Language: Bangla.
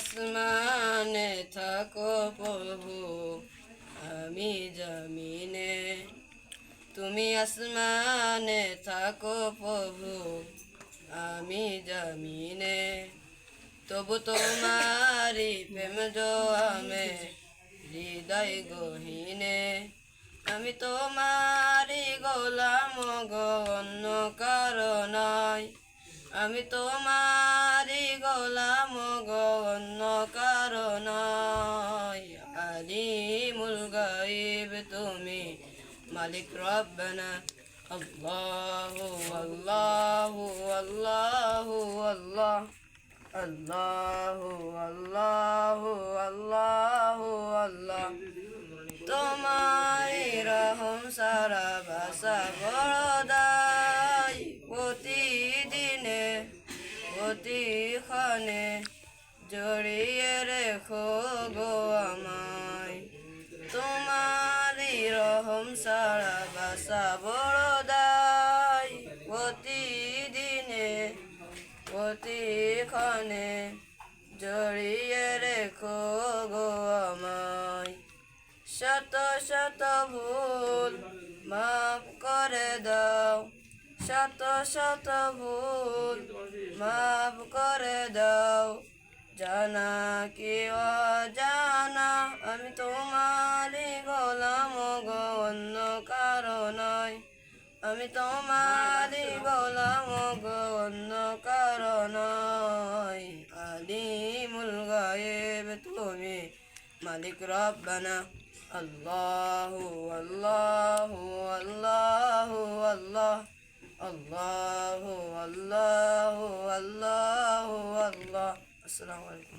আসমানে থাকো প্রভু, আমি জমিনে। তুমি আসমানে থাকো প্রভু, আমি জমিনে। তবু তোমারি প্রেম আমে হৃদয় গহীনে। আমি তোমারি গোলাম গো, অন্য কারণাই আমি তোমারি গোলাম মালিক রব্বানা। আল্লাহু আল্লাহু আল্লাহু আল্লাহ। আল্লাহু আল্লাহু আল্লাহু আল্লাহ। তোমায় রহম সারা ভাষা বড়দাই প্রতিদিনে, প্রতিক্ষণে জড়িয়ে রেখো গো আমায় রহম সারা ভাষা বড়দাই প্রতিদিনে, প্রতিক্ষণে জড়িয়ে রেখো গো আমায়। শত শত ভুল মাফ করে দাও, শত শত ভুল মাফ করে দাও। জানা কি জানা আমি তোমারই গোলাম গো। আমি তোমারই গোলাম গো অন্য কারণাই আলিমুল গায়েব, তুমি মালিক রব্বানা। আল্লাহু আল্লাহু আল্লাহু আল্লাহ, আল্লাহু আল্লাহু আল্লাহু আল্লাহ। আসসালামু আলাইকুম।